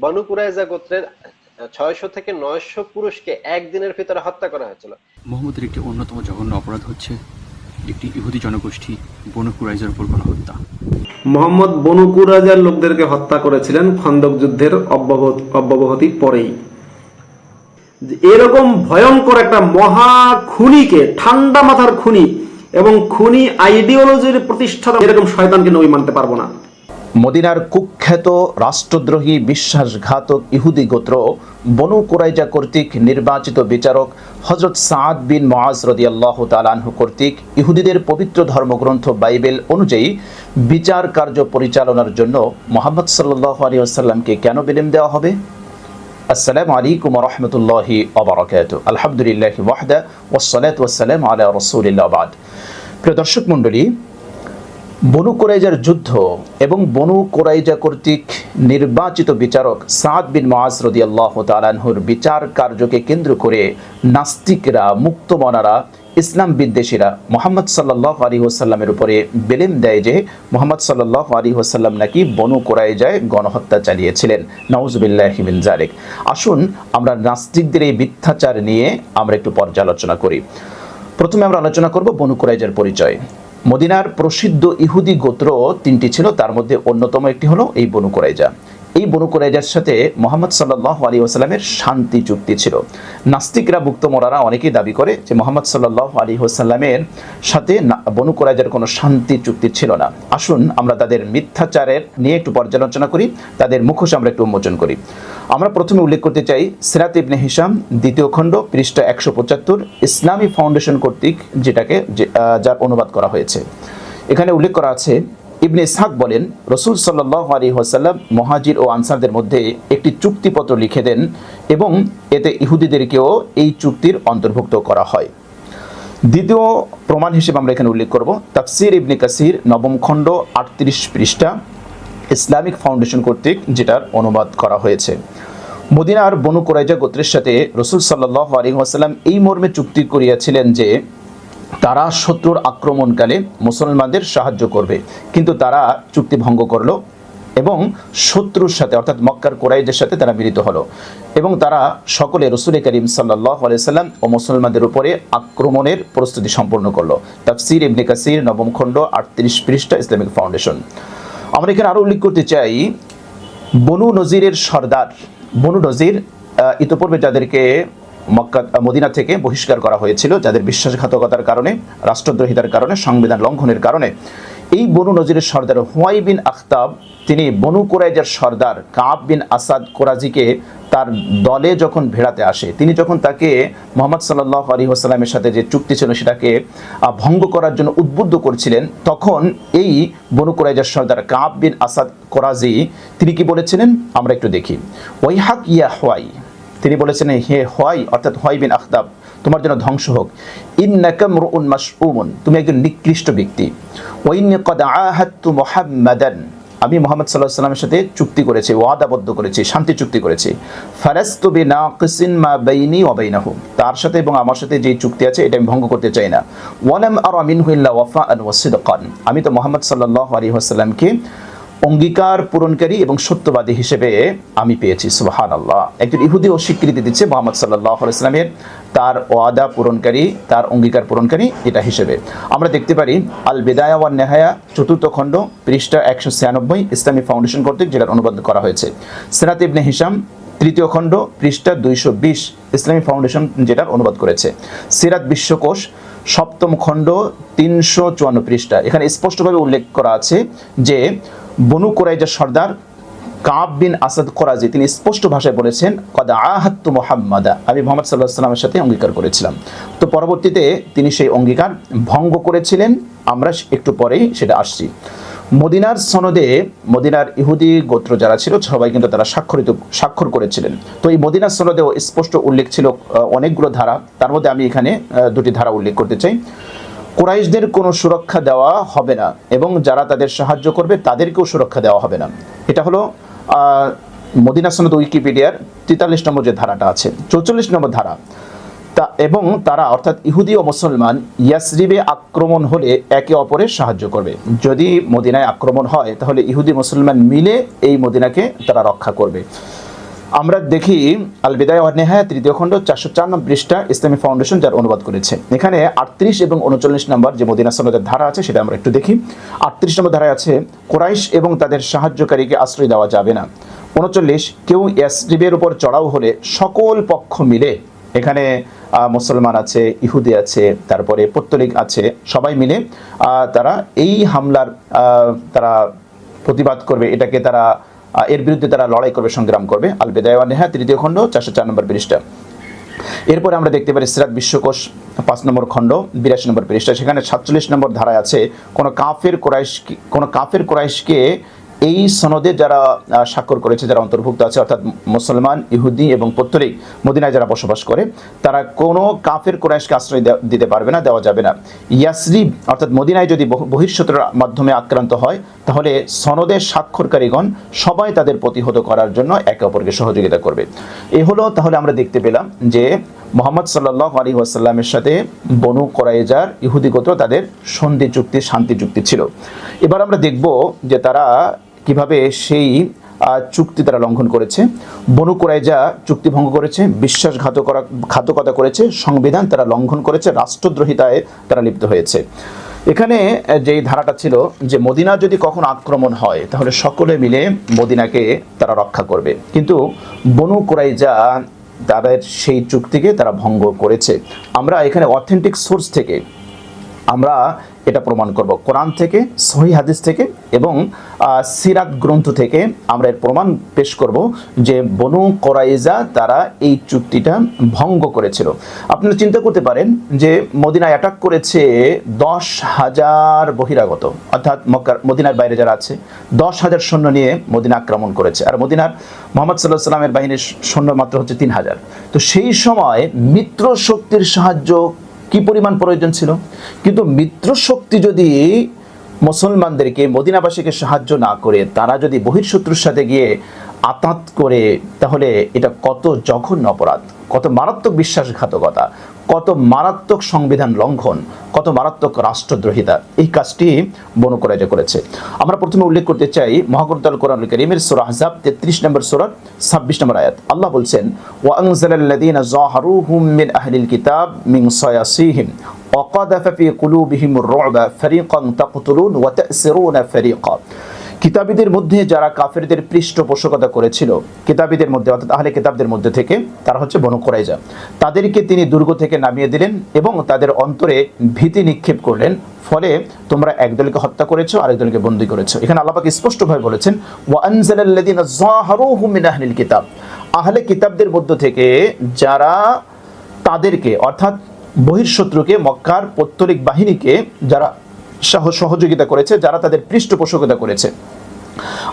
বনু কুরাইজা গোত্রের ছয়শো থেকে নয়শো পুরুষকে একদিনের ভিতরে হত্যা করা হয়েছিল। মোহাম্মদের একটি অন্যতম জঘন্য অপরাধ হচ্ছে একটি ইহুদি জনগোষ্ঠী বনু কুরাইজার উপর গণহত্যা মোহাম্মদ বনু কুরাজার লোকদেরকে হত্যা করেছিলেন খন্দক যুদ্ধের অব্যবহ- অব্যবহতি পরেই। এরকম ভয়ঙ্কর একটা মহা খুনিকে ঠান্ডা মাথার খুনি এবং খুনি আইডিওলজির প্রতিষ্ঠাতা এরকম শয়তানকে নবী মানতে পারব না। মদিনার কুখ্যাত রাষ্ট্রদ্রোহী বিশ্বাসঘাতক ইহুদি গোত্র বনু কুরাইজা কর্তৃক নির্বাচিত বিচারক হজরত সাদ বিন মহাজ রদি আল্লাহ তালানহু কর্তৃক ইহুদিদের পবিত্র ধর্মগ্রন্থ বাইবেল অনুযায়ী বিচার কার্য পরিচালনার জন্য মোহাম্মদ সাল্লাহ আলী আসাল্লামকে কেন বিলিম দেওয়া হবে? আসসালামু আলাইকুম রহমতুল্লাহি অবরাকাত আলহামদুলিল্লাহ ওয়াহদা ওসালাত ওয়াসালাম আলা রসুলিল্লাহ বাদ। প্রিয় দর্শক মণ্ডলী বনু কোরাইজার যুদ্ধ এবং বনু কোরাইজা কর্তৃক নির্বাচিত বিচারক সাদ বিন মাস রদি আল্লাহ তালানহুর বিচার কার্যকে কেন্দ্র করে নাস্তিকরা, মুক্তমনারা, ইসলাম বিদ্বেষীরা মোহাম্মদ সাল্লাহ আলী হোসাল্লামের উপরে বেলেম দেয় যে মোহাম্মদ সাল্লাহ আলী হোসাল্লাম নাকি বনু কোরাইজায় গণহত্যা চালিয়েছিলেন। নওয়াজবিল্লাহিমিন জারেক আসুন আমরা নাস্তিকদের এই মিথ্যাচার নিয়ে আমরা একটু পর্যালোচনা করি। প্রথমে আমরা আলোচনা করব বনু কোরাইজার পরিচয়। মদিনার প্রসিদ্ধ ইহুদি গোত্র তিনটি ছিল তার মধ্যে অন্যতম একটি হলো এই বনু কুরাইজা। এই বনু কুরাইজার সাথে মোহাম্মদ সাল্লাহ আলী ওসালামের শান্তি চুক্তি ছিল। নাস্তিকরা মুক্ত মোরারা অনেকেই দাবি করে যে মোহাম্মদ সাল্লাহ আলী ওসাল্লামের সাথে বনু কুরাইজার কোনো শান্তি চুক্তি ছিল না। আসুন আমরা তাদের মিথ্যাচারের নিয়ে একটু পর্যালোচনা করি, তাদের মুখোশ আমরা একটু উন্মোচন করি। আমরা প্রথমে উল্লেখ করতে চাই সিরাত ইবনে হিসাম দ্বিতীয় খণ্ড, পৃষ্ঠা একশো পঁচাত্তর, ইসলামী ফাউন্ডেশন কর্তৃক যেটাকে যার অনুবাদ করা হয়েছে। এখানে উল্লেখ করা আছে ইবনে ইসহাক বলেন, রসুল সাল্লাহ আলী ওয়াসাল্লাম মহাজির ও আনসারদের মধ্যে একটি চুক্তিপত্র লিখে দেন এবং এতে ইহুদিদেরকেও এই চুক্তির অন্তর্ভুক্ত করা হয়। দ্বিতীয় প্রমাণ হিসেবে আমরা এখানে উল্লেখ করব, তাফসির ইবনে কাসির, নবম খণ্ড, আটত্রিশ পৃষ্ঠা, ইসলামিক ফাউন্ডেশন কর্তৃক যেটার অনুবাদ করা হয়েছে। মদিনার বনু কোরাইজা গোত্রের সাথে রসুল সাল্লাহ আলী ওয়াসাল্লাম এই মর্মে চুক্তি করিয়াছিলেন যে তারা শত্রুর আক্রমণকালে মুসলমানদের সাহায্য করবে। কিন্তু তারা চুক্তি ভঙ্গ করল এবং শত্রুর সাথে, অর্থাৎ মক্কার কোরাইজের সাথে তারা মিলিত হলো। এবং তারা সকলে রসুল করিম সাল্লাহ আলাইসাল্লাম ও মুসলমানদের উপরে আক্রমণের প্রস্তুতি সম্পন্ন করল। তাফসির ইবনে কাসির, নবম খণ্ড, আটত্রিশ পৃষ্ঠা, ইসলামিক ফাউন্ডেশন। আমরা এখানে আরও উল্লেখ করতে চাই, বনু নজিরের সর্দার, বনু নজির ইতোপূর্বে যাদেরকে মক্কা মদিনা থেকে বহিষ্কার করা হয়েছিল, যাদের বিশ্বাসঘাতকতার কারণে, রাষ্ট্রদ্রোহিতার কারণে, সংবিধান লঙ্ঘনের কারণে। এই বনু নজিরের সর্দার হুয়াই বিন আখতাব, তিনি বনু কোরাইজার সর্দার কাব বিন আসাদ কোরাজিকে তার দলে যখন ভেড়াতে আসে, তিনি যখন তাকে মোহাম্মদ সাল্লাহ আলী হোসালামের সাথে যে চুক্তি ছিল সেটাকে ভঙ্গ করার জন্য উদ্বুদ্ধ করছিলেন, তখন এই বনু কোরাইজার সর্দার কাব বিন আসাদ কোরাজি, তিনি কি বলেছিলেন? আমরা একটু দেখি। ওই হাক ইয়া হোয়াই তিনি বলেছেন, হে হয় অর্থাৎ হয় বিন আখতাব, তোমার জন্য ধ্বংস হোক। ইন নাকাম রুন মাসউমুন তুমি একজন নিকৃষ্ট ব্যক্তি। ওয়াইন কদ আহাত্তু মুহাম্মাদান, আমি মোহাম্মদ সাল্লাহ সাল্লামের সাথে চুক্তি করেছি, ওয়াদাবদ্ধ করেছি, শান্তি চুক্তি করেছি। ফারাস্তু বিনা কিসিন মা বাইনি তার সাথে এবং আমার সাথে যে চুক্তি আছে, এটা আমি ভঙ্গ করতে চাই না। ওয়ালাম আর আমিনহু ইল্লা ওয়াফাআন ওয়া সিদকান, আমি তো মোহাম্মদ সাল্লাল্লাহু আলাইহি ওয়াসাল্লামকে অঙ্গীকার পূরণকারী এবং সত্যবাদী হিসেবে আমি পেয়েছি সুবাহান আল্লাহ একজন ইহুদিও স্বীকৃতি দিচ্ছে মোহাম্মদ সাল্লাহ ইসলামের তার ওয়াদা পূরণকারী, তার অঙ্গীকার পূরণকারী এটা হিসেবে। আমরা দেখতে পারি আল বেদায়া ওয়ান নেহায়া, চতুর্থ খণ্ড, পৃষ্ঠা একশো ছিয়ানব্বই, ইসলামী ফাউন্ডেশন কর্তৃক যেটার অনুবাদ করা হয়েছে। সেরাত ইবনে হিসাম তৃতীয় খণ্ড, পৃষ্ঠা দুইশো বিশ, ইসলামী ফাউন্ডেশন যেটার অনুবাদ করেছে। সিরাত বিশ্বকোষ, সপ্তম খণ্ড, তিনশো চুয়ান্ন পৃষ্ঠা। এখানে স্পষ্টভাবে উল্লেখ করা আছে যে বনু কোরাইজার সর্দার কাব বিন আসাদ কোরাজি তিনি স্পষ্ট ভাষায় বলেছেন, কদা আহাত্তু মোহাম্মদা। আমি মোহাম্মদ সাল্লাহ সাল্লামের সাথে অঙ্গীকার করেছিলাম। তো পরবর্তীতে তিনি সেই অঙ্গীকার ভঙ্গ করেছিলেন। আমরা একটু পরেই সেটা আসছি। মদিনার সনদে মদিনার ইহুদি গোত্র যারা ছিল, সবাই কিন্তু তারা স্বাক্ষরিত স্বাক্ষর করেছিলেন। তো এই মদিনার সনদেও স্পষ্ট উল্লেখ ছিল অনেকগুলো ধারা। তার মধ্যে আমি এখানে দুটি ধারা উল্লেখ করতে চাই। কোরাইশদের কোনো সুরক্ষা দেওয়া হবে না এবং যারা তাদের সাহায্য করবে তাদেরকেও সুরক্ষা দেওয়া হবে না। এটা হলো মদিনা সনদ উইকিপিডিয়ার তেতাল্লিশ নম্বর যে ধারাটা আছে, চৌচল্লিশ নম্বর ধারা। তা, এবং তারা অর্থাৎ ইহুদি ও মুসলমান ইয়াসরিবে আক্রমণ হলে একে অপরের সাহায্য করবে। যদি মদিনায় আক্রমণ হয়, তাহলে ইহুদি মুসলমান মিলে এই মদিনাকে তারা রক্ষা করবে। আমরা দেখি আল বিদায় নেহায় তৃতীয় খণ্ড, চারশো চার নম্বর পৃষ্ঠা ইসলামী ফাউন্ডেশন যার অনুবাদ করেছে। এখানে আটত্রিশ এবং উনচল্লিশ নম্বর যে মদিনা সনদের ধারা আছে সেটা আমরা একটু দেখি। আটত্রিশ নম্বর ধারায় আছে, কোরাইশ এবং তাদের সাহায্যকারীকে আশ্রয় দেওয়া যাবে না। উনচল্লিশ, কেউ ইয়াসরিবের উপর চড়াও হলে সকল পক্ষ মিলে, এখানে মুসলমান আছে, ইহুদি আছে, তারপরে পত্তলিক আছে, সবাই মিলে তারা এই হামলার তারা প্রতিবাদ করবে। এটাকে তারা এর বিরুদ্ধে তারা লড়াই করবে, সংগ্রাম করবে। আল বেদায়ওয়ান নেহা, তৃতীয় খণ্ড, চারশো চার নম্বর পৃষ্ঠা। এরপরে আমরা দেখতে পারি সিরাত বিশ্বকোষ পাঁচ নম্বর খণ্ড, বিরাশি নম্বর পৃষ্ঠা। সেখানে সাতচল্লিশ নম্বর ধারায় আছে, কোনো কাফের কোরাইশ কোনো কাফের কোরাইশকে এই সনদে যারা স্বাক্ষর করেছে, যারা অন্তর্ভুক্ত আছে, অর্থাৎ মুসলমান, ইহুদি এবং পত্তরিক মদিনায় যারা বসবাস করে, তারা কোনো কাফের, কোরাইশকে আশ্রয় দিতে পারবে না, দেওয়া যাবে না। ইয়াসরিব, অর্থাৎ মদিনায় যদি বহ- বহিঃশত্রুর মাধ্যমে আক্রান্ত হয়, তাহলে সনদে স্বাক্ষরকারীগণ সবাই তাদের প্রতিহত করার জন্য একে অপরকে সহযোগিতা করবে। এ হলো, তাহলে আমরা দেখতে পেলাম যে মোহাম্মদ সাল্লাহ আলী ওয়াসাল্লামের সাথে বনু করাইজার ইহুদি গোত্র তাদের সন্ধি চুক্তি, শান্তি চুক্তি ছিল। এবার আমরা দেখব যে তারা কীভাবে সেই চুক্তি তারা লঙ্ঘন করেছে, বনু চুক্তি ভঙ্গ করেছে বিশ্বাসঘাতকরা ঘাতকতা করেছে, সংবিধান তারা লঙ্ঘন করেছে, রাষ্ট্রদ্রোহিতায় তারা লিপ্ত হয়েছে। এখানে যেই ধারাটা ছিল যে মদিনা যদি কখন আক্রমণ হয়, তাহলে সকলে মিলে মদিনাকে তারা রক্ষা করবে। কিন্তু বনু তাদের সেই চুক্তিকে তারা ভঙ্গ করেছে। আমরা এখানে অথেন্টিক সোর্স থেকে, আমরা এটা প্রমাণ করব। কোরআন থেকে, সহি হাদিস থেকে এবং সিরাত গ্রন্থ থেকে আমরা এর প্রমাণ পেশ করব যে বনু কোরাইজা তারা এই চুক্তিটা ভঙ্গ করেছিল। আপনারা চিন্তা করতে পারেন যে মদিনায় অ্যাটাক করেছে দশ হাজার বহিরাগত, অর্থাৎ মক্কার, মদিনার বাইরে যারা আছে, দশ হাজার সৈন্য নিয়ে মদিনা আক্রমণ করেছে। আর মদিনার মোহাম্মদ সাল্লাহ সাল্লামের বাহিনীর সৈন্য মাত্র হচ্ছে তিন হাজার। তো সেই সময় মিত্র শক্তির সাহায্য কি পরিমাণ প্রয়োজন ছিল? কিন্তু মিত্র শক্তি যদি মুসলমানদেরকে, মদিনাবাসীকে সাহায্য না করে, তারা যদি বহির্শত্রুর সাথে গিয়ে আতাত করে, তাহলে এটা কত জঘন্য অপরাধ, কত মারাত্মক বিশ্বাসঘাতকতা কত মারাত্মক সংবিধান লঙ্ঘন কত মারাত্মক রাষ্ট্রদ্রোহিতা এই কাজটি বনু কোরাইজা করেছে আমরা প্রথমে উল্লেখ করতে চাই মহাগ্রন্থাল কোরআন করিমের সুরা আহজাব তেত্রিশ নম্বর সুরাত ছাব্বিশ নম্বর আয়াত আল্লাহ বলছেন وأنزل الذين ظاهروهم من أهل الكتاب من صياصيهم وقذف في قلوبهم الرعب فريقا تقتلون وتأسرون فريقا কিতাবীদের মধ্যে যারা কাফেরদের পৃষ্ঠপোষকতা করেছিল, কিতাবীদের মধ্যে, অর্থাৎ আহলে কিতাবদের মধ্যে থেকে, তারা হচ্ছে বনু কোরাইজা। তাদেরকে তিনি দুর্গ থেকে নামিয়ে দিলেন এবং তাদের অন্তরে ভীতি নিক্ষেপ করলেন, ফলে তোমরা একদলকে হত্যা করেছ আরেকদলকে বন্দী করেছ। এখানে আল্লাপাক স্পষ্টভাবে বলেছেন আহলিল কিতাব। আহলে কিতাবদের মধ্য থেকে যারা তাদেরকে, অর্থাৎ বহির্শত্রুকে মক্কার পত্তলিক বাহিনীকে, যারা সহযোগিতা করেছে, যারা তাদের পৃষ্ঠপোষকতা করেছে।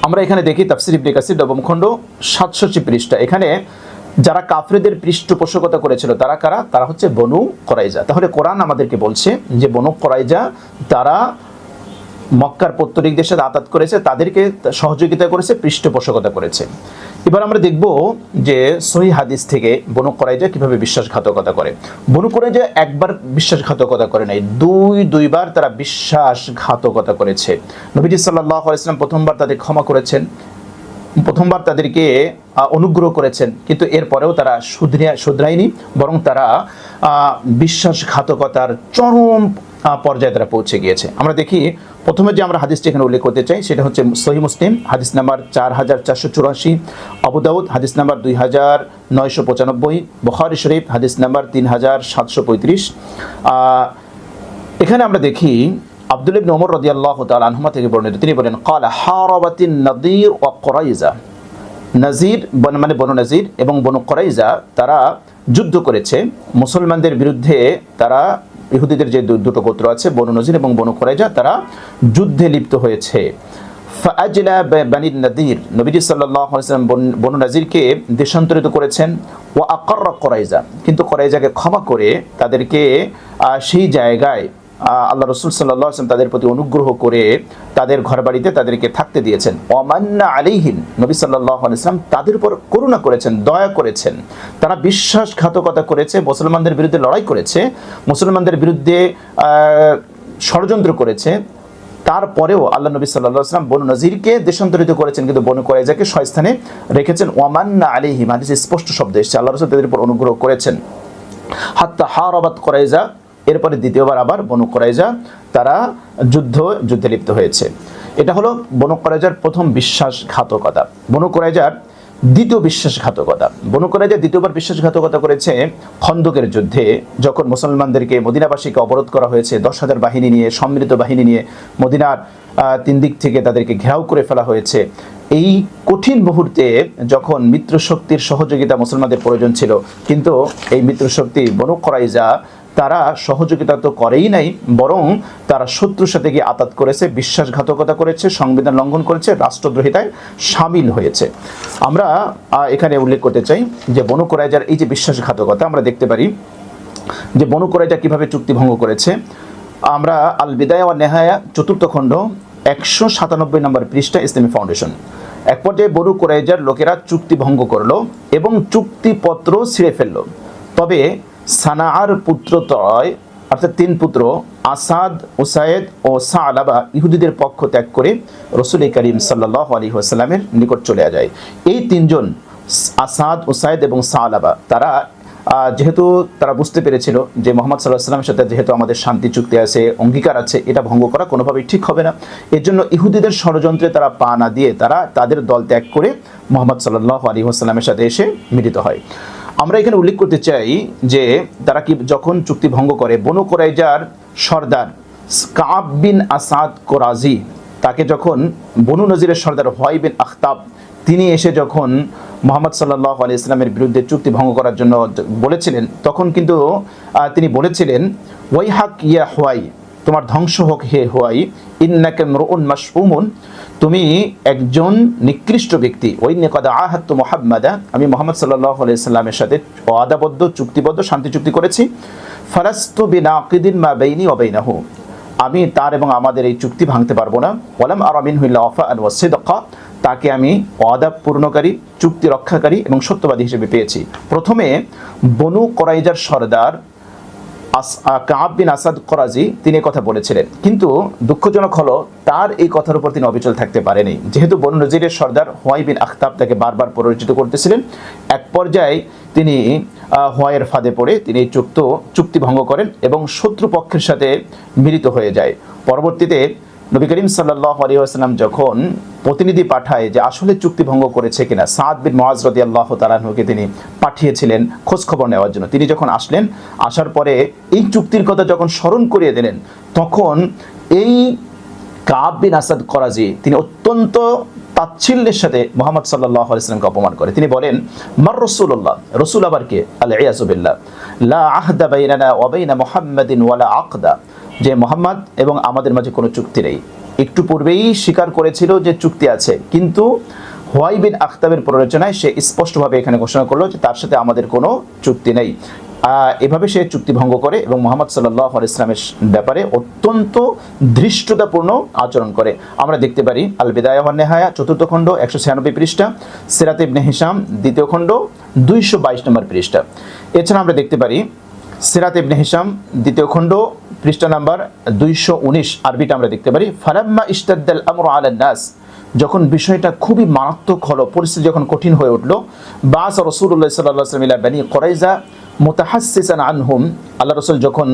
আমরা এখানে দেখি তাফসির ইবনে কাসির নবম খণ্ড, সাতষট্টি পৃষ্ঠা। এখানে যারা কাফরেদের পৃষ্ঠপোষকতা করেছিল, তারা কারা? তারা হচ্ছে বনু করাইজা তাহলে কোরআন আমাদেরকে বলছে যে বনু করাইজা তারা মক্কার পত্তরিকদের সাথে আতাত করেছে, তাদেরকে সহযোগিতা করেছে, পৃষ্ঠপোষকতা করেছে। এবার আমরা দেখব যে সহি হাদিস থেকে বনু করাইজা কীভাবে বিশ্বাসঘাতকতা করে। বনু করাইজা একবার বিশ্বাসঘাতকতা করে নাই, দুই, দুইবার তারা বিশ্বাসঘাতকতা করেছে। নবীজি সাল্লাহ প্রথমবার তাদের ক্ষমা করেছেন, প্রথমবার তাদেরকে অনুগ্রহ করেছেন, কিন্তু এরপরেও তারা শুধরিয়া শুধরায়নি, বরং তারা বিশ্বাসঘাতকতার চরম পর্যায়ে তারা পৌঁছে গিয়েছে। আমরা দেখি, প্রথমে যে আমরা হাদিসটি এখানে উল্লেখ করতে চাই, সেটা হচ্ছে সহি মুসলিম, হাদিস নাম্বার চার হাজার চারশো চুরাশি আবুদাউদ হাদিস নাম্বার দুই হাজার নয়শো পঁচানব্বই, বখারি শরীফ, হাদিস নাম্বার তিন হাজার সাতশো পঁয়ত্রিশ। এখানে আমরা দেখি, আব্দুল ইবনে ওমর রাদিয়াল্লাহু তাআলা আনহুমা থেকে বর্ণিত, তিনি বলেন ক্বালা হারাবাতিন নাদির ওয়া কুরাইজা। নাজির, বন- মানে বনু নাজির এবং বনু কুরাইজা তারা যুদ্ধ করেছে। মুসলমানদের বিরুদ্ধে তারা ইহুদিদের যে দুটো গোত্র আছে, বনু নজির এবং বনু কুরাইজা, তারা যুদ্ধে লিপ্ত হয়েছে। ফাজলা বানি নাদির, নবীজি সাল্লাল্লাহু আলাইহি ওয়াসাল্লাম বন- নাজিরকে দেশান্তরিত করেছেন ও আকাররা করাইজা। কিন্তু করাইজাকে ক্ষমা করে তাদেরকে সেই জায়গায় আল্লাহ রসুল সাল্লাহ আসলাম তাদের প্রতি অনুগ্রহ করে তাদের ঘর বাড়িতে তাদেরকে থাকতে দিয়েছেন। অমান্না আলিহীন নবী সাল্লাহ ইসলাম তাদের উপর করুণা করেছেন, দয়া করেছেন। তারা বিশ্বাসঘাতকতা করেছে, মুসলমানদের বিরুদ্ধে লড়াই করেছে, মুসলমানদের বিরুদ্ধে ষড়যন্ত্র করেছে। তারপরেও আল্লাহ নবী সাল্লাহ আসলাম বনু নজিরকে দেশান্তরিত করেছেন, কিন্তু বনু কোরাইজাকে স্থানে রেখেছেন। ওয়ামান্না আলিহিম হাদিসে স্পষ্ট শব্দ এসেছে, আল্লাহ রসুল তাদের উপর অনুগ্রহ করেছেন। হাত্তা হারাবাত কোরাইজা এরপরে দ্বিতীয়বার আবার বনু কোরাইজা তারা যুদ্ধ, যুদ্ধে লিপ্ত হয়েছে। এটা হলো বনু কোরাইজার প্রথম বিশ্বাসঘাতকতা। বনু দ্বিতীয় বিশ্বাসঘাতকতা। বনু কোরাইজা দ্বিতীয়বার বিশ্বাসঘাতকতা করেছে খন্দকের যুদ্ধে, যখন মুসলমানদেরকে, মদিনাবাসীকে অবরোধ করা হয়েছে, দশ হাজার বাহিনী নিয়ে সম্মিলিত বাহিনী নিয়ে মদিনার তিন দিক থেকে তাদেরকে ঘেরাও করে ফেলা হয়েছে। এই কঠিন মুহূর্তে যখন মিত্রশক্তির সহযোগিতা মুসলমানদের প্রয়োজন ছিল, কিন্তু এই মিত্রশক্তি বনু করাইজা তারা সহযোগিতা তো করেই নাই, বরং তারা শত্রুর সাথে গিয়ে আতাত করেছে, বিশ্বাসঘাতকতা করেছে, সংবিধান লঙ্ঘন করেছে, রাষ্ট্রদ্রোহিতায় সামিল হয়েছে। আমরা এখানে উল্লেখ করতে চাই যে বনু কোরাইজার এই যে বিশ্বাসঘাতকতা আমরা দেখতে পারি, যে বনু কোরাইজা কীভাবে চুক্তি ভঙ্গ করেছে, আমরা আল বিদায় ওয়া নেহায়া চতুর্থ খণ্ড, একশো সাতানব্বই নম্বর পৃষ্ঠা, ইসলামী ফাউন্ডেশন। এক পর্যায়ে বনু কোরাইজার লোকেরা চুক্তি ভঙ্গ করল এবং চুক্তিপত্র ছিঁড়ে ফেলল। তবে সানাআর পুত্র ত্রয় অর্থাৎ তিন পুত্র, আসাদ, উসায়েদ ও সালাবা, ইহুদিদের পক্ষ ত্যাগ করে রসুল করিম সাল্লাহ আলী ওসাল্লামের নিকট চলে যায়। এই তিনজন, আসাদ উসাইদ এবং সালাবা, তারা যেহেতু তারা বুঝতে পেরেছিল যে মোহাম্মদ সাল্লাহ সাল্লামের সাথে যেহেতু আমাদের শান্তি, চুক্তি আছে, অঙ্গীকার আছে, এটা ভঙ্গ করা কোনোভাবেই ঠিক হবে না। এর জন্য ইহুদিদের ষড়যন্ত্রে তারা পা না দিয়ে তারা তাদের দল ত্যাগ করে মোহাম্মদ সাল্লাহ আলী আসসালামের সাথে এসে মিলিত হয়। আমরা এখানে উল্লেখ করতে চাই যে তারা কি যখন চুক্তি ভঙ্গ করে, বনু কোরাইজার সর্দার কাব বিন আসাদ কোরাজি, তাকে যখন বনু নজিরের সর্দার হোয়াই বিন আখতাব, তিনি এসে যখন মোহাম্মদ সাল্লাহ আলি ইসলামের বিরুদ্ধে চুক্তি ভঙ্গ করার জন্য বলেছিলেন, তখন কিন্তু তিনি বলেছিলেন ওয়াই হাক ইয়া হোয়াই, তোমার ধ্বংস হোক হে হোয়াই, ইন্নাকে মরুন মাসউমুন তুমি একজন নিকৃষ্ট ব্যক্তি। ওই নেকদা আহাত্ত মোহাম্মদা। আমি মোহাম্মদ সাল্লাহ আলাইসাল্লামের সাথে ওয়াদাবদ্ধ, চুক্তিবদ্ধ, শান্তি চুক্তি করেছি। ফারাস্তু বিনাকিদিন মা বেইনি অবেইনাহু আমি তার এবং আমাদের এই চুক্তি ভাঙতে পারব না। ওয়ালাম আরামিন হুইল্লা ওয়াফা আল ওয়াসিদকা তাকে আমি ওয়াদা পূর্ণকারী চুক্তি রক্ষাকারী এবং সত্যবাদী হিসেবে পেয়েছি। প্রথমে বনু করাইজার সর্দার কাব বিন আসাদ করাজি তিনি কথা বলেছিলেন। কিন্তু দুঃখজনক হলো, তার এই কথার উপর তিনি অবিচল থাকতে পারেনি। যেহেতু বনু নজিরের সর্দার হোয়াই বিন আখতাব তাকে বারবার পরিচিত করতেছিলেন, এক পর্যায়ে তিনি হোয়াইয়ের ফাঁদে পড়ে তিনি চুক্ত, চুক্তি ভঙ্গ করেন এবং শত্রুপক্ষের সাথে মিলিত হয়ে যায়। পরবর্তীতে নবী করিম সাল্লাহ আলী আসসালাম যখন প্রতিনিধি পাঠায় যে আসলে চুক্তি ভঙ্গ করেছে কিনা, সাদ বিন মহাজ রদি আল্লাহ তালাহুকে তিনি পাঠিয়েছিলেন খোঁজখবর নেওয়ার জন্য। তিনি যখন আসলেন, আসার পরে এই চুক্তির কথা যখন স্মরণ করিয়ে দিলেন, তখন এই কাব বিন আসাদ করাজি তিনি অত্যন্ত তাচ্ছিল্যের সাথে মোহাম্মদ সাল্লাহ আলাইসলামকে অপমান করে। তিনি বলেন, মার রসুল্লাহ রসুল আবার কে? আল্লাহ লা আহদা বাইনানা ওয়াবাইনা মুহাম্মাদিন ওয়ালা আকদা। যে মোহাম্মদ এবং আমাদের মাঝে কোনো চুক্তি নেই। একটু পূর্বেই স্বীকার করেছিল যে চুক্তি আছে, কিন্তু হোয়াই বিন আখতাবের প্ররোচনায় সে স্পষ্টভাবে এখানে ঘোষণা করল যে তার সাথে আমাদের কোনো চুক্তি নেই। এভাবে সে চুক্তি ভঙ্গ করে এবং মোহাম্মদ সাল্লাহ ইসলামের ব্যাপারে অত্যন্ত ধৃষ্টতাপূর্ণ আচরণ করে। আমরা দেখতে পারি আল বিদায় নেহায়া, চতুর্থ খণ্ড, একশো ছিয়ানব্বই পৃষ্ঠা, সিরাত ইবনে হিসাম দ্বিতীয় খণ্ড, দুইশো বাইশ নম্বর পৃষ্ঠা। এছাড়া আমরা দেখতে পারি, সিরাত ইবনে হিসাম দ্বিতীয় খণ্ড পৃষ্ঠা নাম্বার দুইশো উনিশ আরবিটা আমরা দেখতে পারি ফারাম্মা ইস্তাদ্দাল আমর নাস যখন বিষয়টা খুবই মারাত্মক হলো, পরিস্থিতি যখন কঠিন হয়ে উঠল বাস রসুল্লাহ সাল্লাহ ইলা বানি করাইজা মোতাহাসিসান আনহুম, আল্লাহ রসুল যখন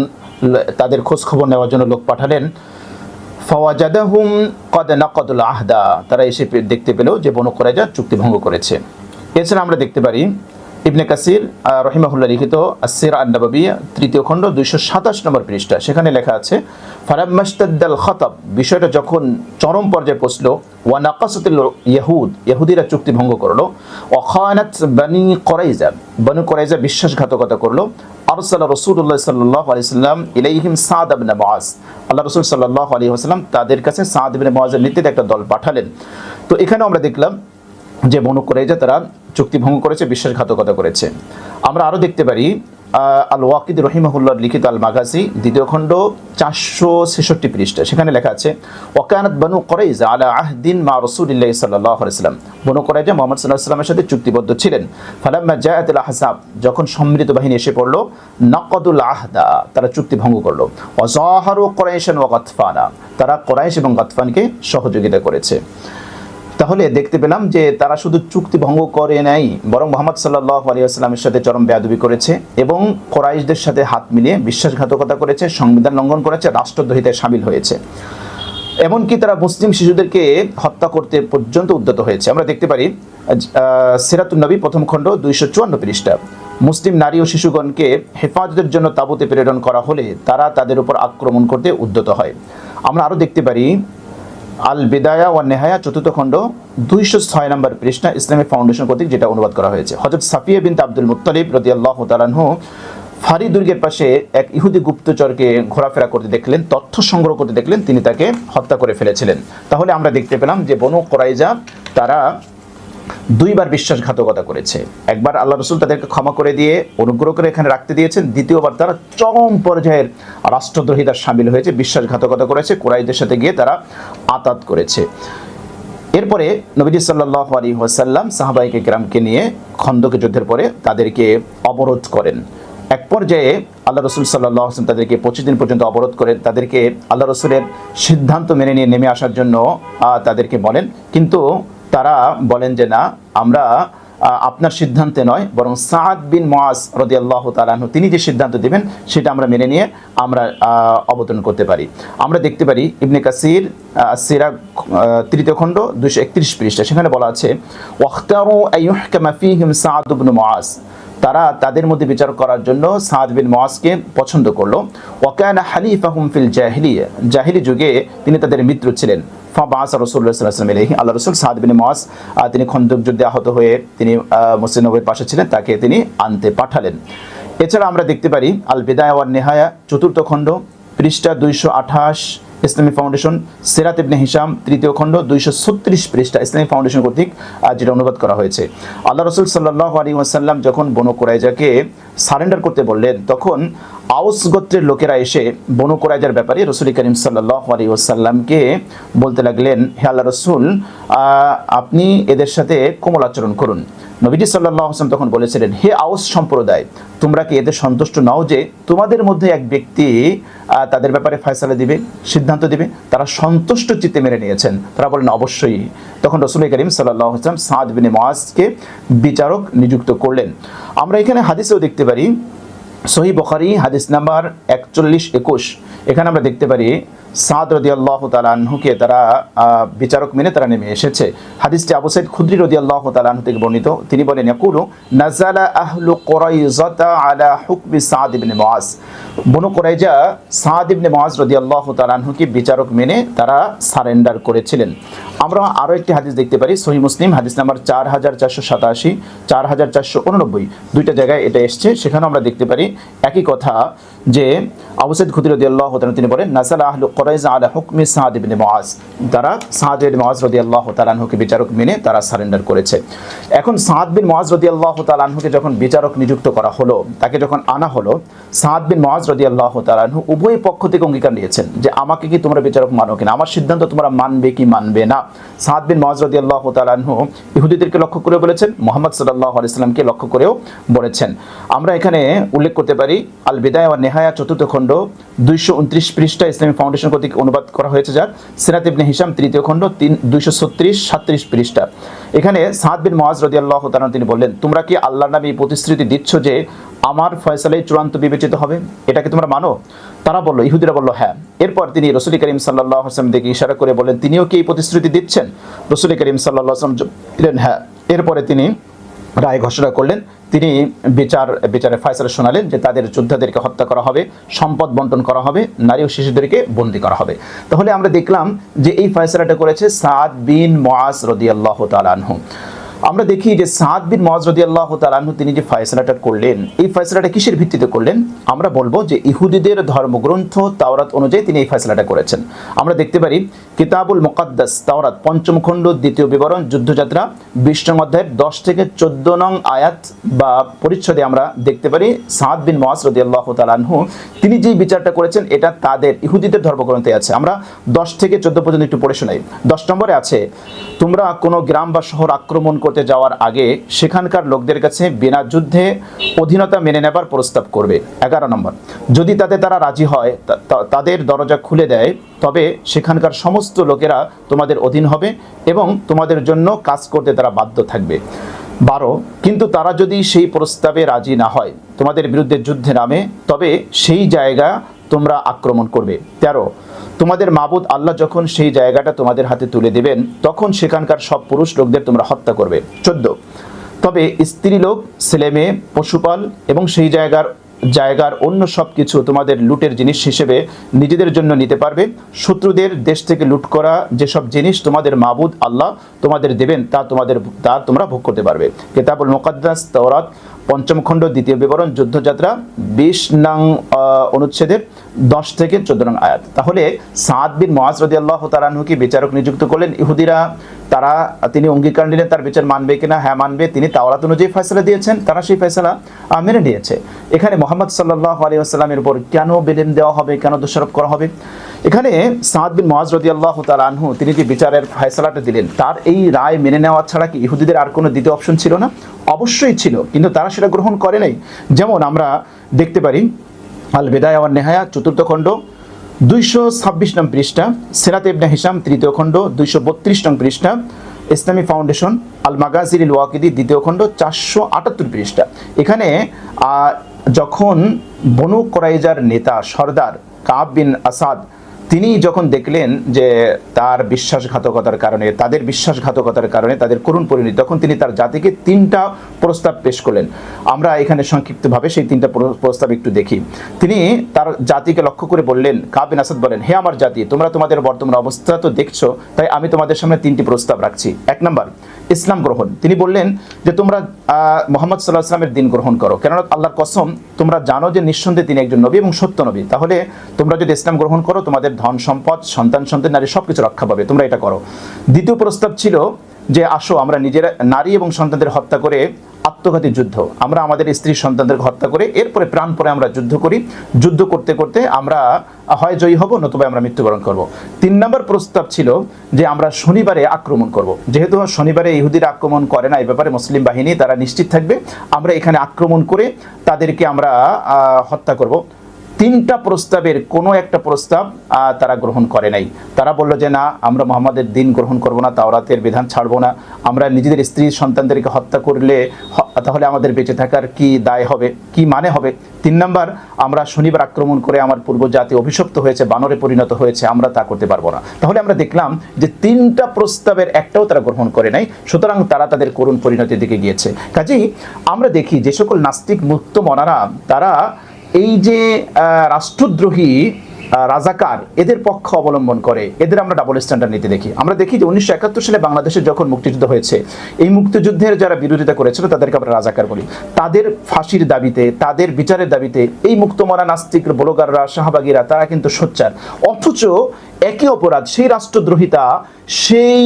তাদের খোঁজ খবর নেওয়ার জন্য লোক পাঠালেন, ফাওয়াজাদাহুম কদ নাকদুল আহদা তারা এসে দেখতে পেল যে বনু কোরাইজা চুক্তি ভঙ্গ করেছে। এছাড়া আমরা দেখতে পারি ইবনে কাসির রহিমাহুল্লাহ লিখিত আসির আন্নাবাবিয়া, তৃতীয় খণ্ড, দুইশো সাতাশ নম্বর পৃষ্ঠা। সেখানে লেখা আছে ফারাম্মাস্তাদ্দাল খতাব, বিষয়টা যখন চরম পর্যায়ে পৌঁছলো, ওয়া নাকাসাতুল ইয়াহুদ ইহুদিরা চুক্তি ভঙ্গ করল অখানাত বানি করাইজা, বানু করাইজা বিশ্বাসঘাতকতা করল, আরসালা রসুল্লাহ সাল্লাহ আলি সাল্লাম ইলাইহিম সাদ আবিন মাস আল্লাহ রসুল সাল্লাহ আলী ওসাল্লাম তাদের কাছে সাদ আবিন মাওয়াজের নেতৃত্বে একটা দল পাঠালেন। তো এখানেও আমরা দেখলাম যে বনু করাইজা তারা চুক্তি ভঙ্গ করেছে, বিশ্বাসঘাতকতা করেছে। আমরা আরও দেখতে পারি আল ওয়াকিদ রহিমাহুল্লাহ লিখিত আল মাগাজি দ্বিতীয় খণ্ড, চারশো ছেষট্টি পৃষ্ঠা। সেখানে লেখা আছে ওকানাত বানু করাইজ আলা আহদিন মা রসুলিল্লাহ সাল্লাহ আলাইসাল্লাম বনু করাইজা মোহাম্মদ সাল্লাহ সাল্লামের সাথে চুক্তিবদ্ধ ছিলেন। ফালাম্মা জায়াতুল আহসাব, যখন সম্মিলিত বাহিনী এসে পড়ল, নকদুল আহদা, তারা চুক্তি ভঙ্গ করল। অজাহারু কোরাইশান ও গতফানা, তারা কোরাইশ এবং গতফানকে সহযোগিতা করেছে। তাহলে দেখতে পেলাম যে তারা শুধু চুক্তি ভঙ্গ করে নাই, বরং মোহাম্মদ সাল্লাহ আলিয়াস্লামের সাথে চরম বেয়াদবি করেছে এবং কোরাইশদের সাথে হাত মিলিয়ে বিশ্বাসঘাতকতা করেছে, সংবিধান লঙ্ঘন করেছে রাষ্ট্রদ্রোহিতায় সামিল হয়েছে। এমনকি তারা মুসলিম শিশুদেরকে হত্যা করতে পর্যন্ত উদ্যত হয়েছে। আমরা দেখতে পারি সিরাতুল নবী প্রথম খণ্ড দুইশো চুয়ান্ন পৃষ্ঠা। মুসলিম নারী ও শিশুগণকে হেফাজতের জন্য তাবুতে প্রেরণ করা হলে তারা তাদের উপর আক্রমণ করতে উদ্যত হয়। আমরা আরও দেখতে পারি আল বিদায়া ওয়া নেহায়া চতুর্থ খণ্ড দুইশো ছয় নম্বর পৃষ্ঠা ইসলামিক ফাউন্ডেশন কর্তৃক যেটা অনুবাদ করা হয়েছে। হজরত সাফিয়া বিন আব্দুল মুত্তালিব রদি আল্লাহ তালানহু ফারি দুর্গের পাশে এক ইহুদি গুপ্তচরকে ঘোরাফেরা করতে দেখলেন, তথ্য সংগ্রহ করতে দেখলেন, তিনি তাকে হত্যা করে ফেলেছিলেন। তাহলে আমরা দেখতে পেলাম যে বনু করাইজা তারা দুইবার বিশ্বাসঘাতকতা করেছে। একবার আল্লাহ রসুল তাদেরকে ক্ষমা করে দিয়ে, অনুগ্রহ করে এখানে রাখতে দিয়েছেন। দ্বিতীয়বার তারা চরম পর্যায়ের রাষ্ট্রদ্রোহিতার সামিল হয়েছে, বিশ্বাসঘাতকতা করেছে কোরাইদের সাথে গিয়ে তারা আতাত করেছে। এরপরে নবীজি সাল্লাহ আলী ওয়াসাল্লাম সাহাবাইকে গ্রামকে নিয়ে খন্দকে যুদ্ধের পরে তাদেরকে অবরোধ করেন। এক পর্যায়ে আল্লাহ রসুল সাল্লাহ আসলাম তাদেরকে পঁচিশ দিন পর্যন্ত অবরোধ করেন। তাদেরকে আল্লাহ রসুলের সিদ্ধান্ত মেনে নিয়ে নেমে আসার জন্য তাদেরকে বলেন। কিন্তু তারা বলেন যে না, আমরা আপনার সিদ্ধান্তে নয়, বরং সাদ বিন মোয়াজ রদি আল্লাহ তালাহু তিনি যে সিদ্ধান্ত দেবেন, সেটা আমরা মেনে নিয়ে আমরা অবতরণ করতে পারি। আমরা দেখতে পারি ইবনে কাসির সেরা তৃতীয় খণ্ড দুশো একত্রিশ পৃষ্ঠা, সেখানে বলা আছে, ওয়াখতারু আইয়ুহকামা ফীহিম সাদ ইবনু মুআজ। তারা তাদের মধ্যে বিচার করার জন্য সাদ বিন মোয়াজকে পছন্দ করল। ওয়াকানা হালিফাহুম ফিল জাহিলিয়া জাহিলি যুগে তিনি তাদের মিত্র ছিলেন। ফাবাস রসুল্লাহ সাল্লাম এলাহি আল্লাহ রসুল সাদ বিন মোয়াজ তিনি খন্দক যুদ্ধে আহত হয়ে তিনি মসজিদ নবীর পাশে ছিলেন, তাকে তিনি আনতে পাঠালেন। এছাড়া আমরা দেখতে পারি আল বিদায় ওয়ান নেহায়া চতুর্থ খণ্ড, পৃষ্ঠা দুইশো আঠাশ ইসলামী ফাউন্ডেশন, সেরাত ইবনে হিসাম তৃতীয় খণ্ড, দুইশো ছত্রিশ পৃষ্ঠা ইসলামী ফাউন্ডেশন কর্তৃক যেটা অনুবাদ করা হয়েছে। আল্লাহ রসুল সাল্লাহ আলী ওয়াসাল্লাম যখন বনু কোরাইজাকে সারেন্ডার করতে বললেন, তখন আউস গোত্রের লোকেরা এসে বনু কোরাইজার ব্যাপারে রসুল করিম সাল্লাহ আলী ওয়াসাল্লামকে বলতে লাগলেন, হে আল্লাহ রসুল আপনি এদের সাথে কোমল আচরণ করুন। নবীজি সাল্লাহ আসলাম তখন বলেছিলেন, হে আউস সম্প্রদায়, তোমরা কি এতে সন্তুষ্ট নাও যে তোমাদের মধ্যে এক ব্যক্তি তাদের ব্যাপারে ফয়সালা দিবে, সিদ্ধান্ত দিবে? তারা সন্তুষ্ট চিত্তে মেনে নিয়েছেন। তারা বলেন, অবশ্যই। তখন রসুল করিম সাল্লাহ আসলাম সাদ বিন মোয়াজকে বিচারক নিযুক্ত করলেন। আমরা এখানে হাদিসেও দেখতে পারি সহি বখারি, হাদিস নাম্বার একচল্লিশ একুশ। এখানে আমরা দেখতে পারি, সাদ রদি আল্লাহ তালাহুকে তারা বিচারক মেনে তারা নেমে এসেছে। হাদিসটি আবু সাইদ খুদ্রি রদি আল্লাহ তালাহু থেকে বর্ণিত। তিনি বলেন, ইয়াকুলু নাজালা আহলু কোরাইজাতা আলা হুকমি সাদ ইবনে Muaz. Banu Qurayza Saad ibn Muadh রদি আল্লাহ তালাহুকে বিচারক মেনে তারা সারেন্ডার করেছিলেন। আমরা আরও একটি হাদিস দেখতে পারি, সহি মুসলিম, হাদিস নাম্বার চার হাজার চারশো সাতাশি, চার হাজার চারশো উননব্বই। দুইটা জায়গায় এটা এসছে, সেখানেও আমরা দেখতে পারি একই কথা যে আবুসাইদ খুদির আল্লাহ তিনি বলেন নাসাল আহলু কোরাইজা আলা হুকমি সাদ ইবনে তারা সাদ বিন মুআজ রদি আল্লাহ তালাহুকে বিচারক মেনে তারা সারেন্ডার করেছে। এখন সাদ বিন মুআজ রদি আল্লাহ তালাহুকে যখন বিচারক নিযুক্ত করা হলো, তাকে যখন আনা হলো, সাদ বিন মুআজ রদি আল্লাহ তালাহু উভয় পক্ষ থেকে অঙ্গীকার নিয়েছেন যে, আমাকে কি তোমরা বিচারক মানো কিনা? আমার সিদ্ধান্ত তোমরা মানবে কি মানবে না? সাদ বিন মুআজ রদি আল্লাহ তালাহু ইহুদিদেরকে লক্ষ্য করে বলেছেন, মোহাম্মদ সাল্লাহ আলাইসাল্লামকে লক্ষ্য করেও বলেছেন। আমরা এখানে উল্লেখ করতে পারি আল বিদায় নেহায়া চতুর্থ খণ্ড দুইশো উনত্রিশ পৃষ্ঠা ইসলামী ফাউন্ডেশন কর্তৃক অনুবাদ করা হয়েছে যার সিরাত ইবনে হিসাম তৃতীয় খণ্ড তিন দুইশো ছত্রিশ সাত্রিশ পৃষ্ঠা। এখানে সাদ বিন মোয়াজ রদি আল্লাহ তিনি বললেন, তোমরা কি আল্লাহর নামে এই প্রতিশ্রুতি দিচ্ছ যে আমার ফয়সালাই চূড়ান্ত বিবেচিত হবে? এটাকে তোমরা মানো? তারা বলল, ইহুদিরা বলল হ্যাঁ। এরপর তিনি রসুল করিম সাল্লাহ আসলাম দিকে ইশারা করে বলেন তিনিও কি এই প্রতিশ্রুতি দিচ্ছেন? রসুল করিম সাল্লাহ আসলাম হ্যাঁ। এরপরে তিনি রায় ঘোষণা করলেন। তিনি বিচার বিচারে ফয়সালা শোনালেন যে তাদের যোদ্ধাদেরকে হত্যা করা হবে, সম্পদ বন্টন করা হবে, নারী ও শিশুদেরকে বন্দি করা হবে। তাহলে আমরা দেখলাম যে এই ফয়সালাটা করেছে সাদ বিন মোয়াজ রদিয়াল্লাহ তালানহু আমরা দেখি যে সাদ বিন মহাজ রদি আল্লাহ তালাহু তিনি যে ফয়সলাটা করলেন, এই ফয়সলাটা কিসের ভিত্তিতে করলেন? আমরা বলব যে ইহুদিদের ধর্মগ্রন্থ তাওরাত অনুযায়ী তিনি এই ফয়সলাটা করেছেন। আমরা দেখতে পারি কিতাবুল মোকাদ্দাস তাওরাত পঞ্চম খণ্ড, দ্বিতীয় বিবরণ, যুদ্ধযাত্রা বিশ নং অধ্যায়ের দশ থেকে চোদ্দ নং আয়াত বা পরিচ্ছদে আমরা দেখতে পারি সাদ বিন মহাজ রদি আল্লাহ তালাহু তিনি যে বিচারটা করেছেন, এটা তাদের ইহুদিদের ধর্মগ্রন্থে আছে। আমরা দশ থেকে চোদ্দ পর্যন্ত একটু পড়ে শোনাই। দশ নম্বরে আছে, তোমরা কোনো গ্রাম বা শহর আক্রমণ করতে যাওয়ার আগে সেখানকার লোকদের কাছে বিনা যুদ্ধে অধীনতা মেনে নেবার প্রস্তাব করবে। এগারো নম্বর, যদি তাতে তারা রাজি হয় তাদের দরজা খুলে দেয়, তবে সেখানকার সমস্ত লোকেরা তোমাদের অধীন হবে এবং তোমাদের জন্য কাজ করতে তারা বাধ্য থাকবে। বারো, কিন্তু তারা যদি সেই প্রস্তাবে রাজি না হয়, তোমাদের বিরুদ্ধে যুদ্ধে নামে, তবে সেই জায়গা তোমরা আক্রমণ করবে। তেরো তোমাদের মাবুদ আল্লাহ যখন সেই জায়গাটা তোমাদের হাতে তুলে দেবেন, তখন সেখানকার সব পুরুষ লোকদের তোমরা হত্যা করবে। চোদ্দ। তবে স্ত্রী লোক ছেলে মেয়ে পশুপাল এবং সেই জায়গার জায়গার অন্য সব কিছু তোমাদের লুটের জিনিস হিসেবে নিজেদের জন্য নিতে পারবে। শত্রুদের দেশ থেকে লুট করা যেসব জিনিস তোমাদের মাবুদ আল্লাহ তোমাদের দেবেন, তা তোমাদের, তা তোমরা ভোগ করতে পারবে। কেতাবুল মোকাদ্দাস, তওরাত, পঞ্চম খণ্ড, দ্বিতীয় বিবরণ, যুদ্ধযাত্রা, বিশ নং অনুচ্ছেদের দশ থেকে চোদ্দ নং আয়াত। তাহলে সাদ বিন মহাজ রদি আল্লাহ তালাহুকে বিচারক নিযুক্ত করলেন? ইহুদিরা তারা, তিনি অঙ্গীকার নিলেন তার বিচার মানবে কিনা হ্যাঁ মানবে, তিনি তাওরাত অনুযায়ী ফয়সলা দিয়েছেন, তারা সেই ফয়সলা মেনে নিয়েছে। এখানে মোহাম্মদ সাল্লাহ আলী আসসালামের উপর কেন বেলেন দেওয়া হবে, কেন দোষারোপ করা হবে? এখানে সাদ বিন মহাজ রদি আল্লাহ আনহু, তিনি যে বিচারের ফয়সলাটা দিলেন, তার এই রায় মেনে নেওয়া ছাড়া কি ইহুদিদের আর কোনো দ্বিতীয় অপশন ছিল না? অবশ্যই ছিল, কিন্তু তারা সেটা গ্রহণ করে নাই। যেমন আমরা দেখতে পারি আল বেদায় আওয়ার নেহায়া চতুর্থ খণ্ড দুইশো ছাব্বিশ নং পৃষ্ঠা, সেরাত ইবনে হিসাম তৃতীয় খণ্ড, দুইশো বত্রিশ নং পৃষ্ঠা, ইসলামী ফাউন্ডেশন আল মাগাজির ওয়াকিদি দ্বিতীয় খণ্ড, চারশো আটাত্তর পৃষ্ঠা। এখানে যখন বনু করাইজার নেতা সর্দার কাব বিন আসাদ তিনি যখন দেখলেন যে তার বিশ্বাসঘাতকতার কারণে, তাদের বিশ্বাসঘাতকতার কারণে, তাদের করুণ পরিণতি, তখন তিনি তার জাতিকে তিনটা প্রস্তাব পেশ করলেন। আমরা এখানে সংক্ষিপ্তভাবে সেই তিনটা প্রস্তাব একটু দেখি। তিনি তার জাতিকে লক্ষ্য করে বললেন কাবিন আসাদ বলেন, হে আমার জাতি, তোমরা তোমাদের বর্তমান অবস্থা তো দেখছ, তাই আমি তোমাদের সামনে তিনটি প্রস্তাব রাখছি। এক নম্বর ইসলাম গ্রহণ। তিনি বললেন যে তোমরা মোহাম্মদ সাল্লাহ ইসলামের দিন গ্রহণ করো। কেননা আল্লাহর কসম, তোমরা জানো যে নিঃসন্দেহে তিনি একজন নবী এবং সত্য নবী। তাহলে তোমরা যদি ইসলাম গ্রহণ করো, তোমাদের ধন সম্পদ, সন্তান সন্তান নারী সব কিছু রক্ষা পাবে। তোমরা এটা করো। দ্বিতীয় প্রস্তাব ছিল যে আসো, আমরা নিজেরা নারী এবং সন্তানদের হত্যা করে আত্মঘাতী যুদ্ধ। আমরা আমাদের স্ত্রী সন্তানদেরকে হত্যা করে, এরপরে প্রাণ পরে আমরা যুদ্ধ করি। যুদ্ধ করতে করতে আমরা হয় জয়ী হব, নতুবা আমরা মৃত্যুবরণ করব। তিন নম্বর প্রস্তাব ছিল যে আমরা শনিবারে আক্রমণ করব। যেহেতু শনিবারে ইহুদিরা আক্রমণ করে না, এই ব্যাপারে মুসলিম বাহিনী তারা নিশ্চিত থাকবে। আমরা এখানে আক্রমণ করে তাদেরকে আমরা হত্যা করব। তিনটা প্রস্তাবের কোনো একটা প্রস্তাব তারা গ্রহণ করে নাই। তারা বলল যে, না, আমরা মোহাম্মদের দিন গ্রহণ করব না, তাওরাতের বিধান ছাড়বো না। আমরা নিজেদের স্ত্রী সন্তানদেরকে হত্যা করলে তাহলে আমাদের বেঁচে থাকার কি দায় হবে, কি মানে হবে? তিন নম্বর, আমরা শনিবার আক্রমণ করে আমার পূর্ব জাতি অভিশপ্ত হয়েছে, বানরে পরিণত হয়েছে, আমরা তা করতে পারব না। তাহলে আমরা দেখলাম যে তিনটা প্রস্তাবের একটাও তারা গ্রহণ করে নাই, সুতরাং তারা তাদের করুণ পরিণতির দিকে গিয়েছে। কাজেই আমরা দেখি যে সকল নাস্তিক মুক্ত মনারা, তারা এই যে রাষ্ট্রদ্রোহী রাজাকার, এদের পক্ষ অবলম্বন করে, এদের আমরা ডাবল স্ট্যান্ডার্ড নিতে দেখি। আমরা দেখি যে উনিশশো একাত্তর সালে বাংলাদেশে যখন মুক্তিযুদ্ধ হয়েছে, এই মুক্তিযুদ্ধের যারা বিরোধিতা করেছিল, তাদেরকে আমরা রাজাকার বলি। তাদের ফাঁসির দাবিতে, তাদের বিচারের দাবিতে, এই মুক্তমরা নাস্তিক ব্লগাররা, শাহবাগীরা, তারা কিন্তু সোচ্চার। অথচ একই অপরাধ, সেই রাষ্ট্রদ্রোহিতা, সেই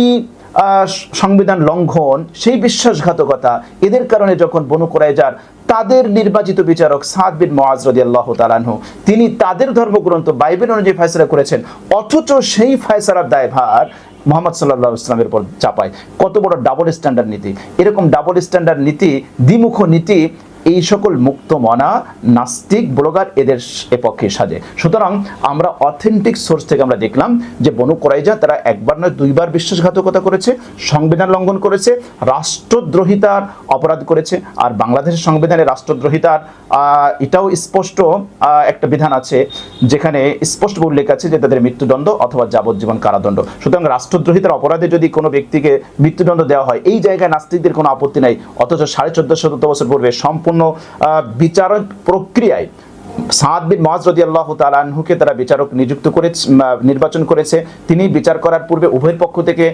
সংবিধান লঙ্ঘন, সেই বিশ্বাসঘাতকতা, এদের কারণে যখন বনু কোরাইজার তাদের নির্বাচিত বিচারক সাদ বিন মোয়াজ রাদিয়াল্লাহু তাআলাহু তিনি তাদের ধর্মগ্রন্থ বাইবেল অনুযায়ী ফয়সালা করেছেন, অথচ সেই ফয়সালার দায়ভার মোহাম্মদ সাল্লাহ ইসলামের উপর চাপায়। কত বড় ডাবল স্ট্যান্ডার্ড নীতি। এরকম ডাবল স্ট্যান্ডার্ড নীতি, দ্বিমুখ নীতি এই সকল মুক্ত মনা, নাস্তিক, ব্লগার এদের এ পক্ষে সাজে। সুতরাং আমরা অথেন্টিক সোর্স থেকে আমরা দেখলাম যে বনু কোরাইজা তারা একবার নয়, দুইবার বিশ্বাসঘাতকতা করেছে, সংবিধান লঙ্ঘন করেছে, রাষ্ট্রদ্রোহিতার অপরাধ করেছে, আর বাংলাদেশের সংবিধানে রাষ্ট্রদ্রোহিতার এটাও স্পষ্ট একটা বিধান আছে যেখানে স্পষ্ট উল্লেখ আছে যে তাদের মৃত্যুদণ্ড অথবা যাবজ্জীবন কারাদণ্ড। সুতরাং রাষ্ট্রদ্রোহিতার অপরাধে যদি কোনো ব্যক্তিকে মৃত্যুদণ্ড দেওয়া হয়, এই জায়গায় নাস্তিকদের কোনো আপত্তি নাই, অথচ সাড়ে চোদ্দ শত বছর পূর্বে সম্পূর্ণ আহ, বিচার প্রক্রিয়ায়। সাদ বিন মহাজ রদি আল্লাহ তালাহুকে তারা বিচারক নিযুক্ত করে নির্বাচন করেছে। তিনি বিচার করার পূর্বে উভয়ের পক্ষ থেকে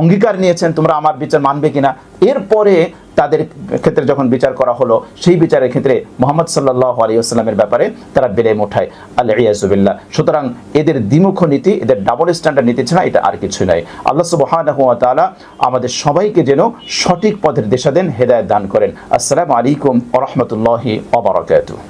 অঙ্গীকার নিয়েছেন, তোমরা আমার বিচার মানবে কিনা। এরপরে তাদের ক্ষেত্রে যখন বিচার করা হলো, সেই বিচারের ক্ষেত্রে মোহাম্মদ সাল্লাহ আলিয়াস্লামের ব্যাপারে তারা বেড়ে ওঠায়। আল্লাহ ইয়াজুবিল্লাহ সুতরাং এদের দ্বিমুখ নীতি, এদের ডাবল স্ট্যান্ডার্ড নীতি ছাড়া এটা আর কিছু নয় আল্লাহ সুবহানাহু ওয়া তাআলা আমাদের সবাইকে যেন সঠিক পথের দিশা দেন, হেদায়েত দান করেন। আসসালামু আলাইকুম ওয়া রাহমাতুল্লাহি ওয়া বারাকাতুহু।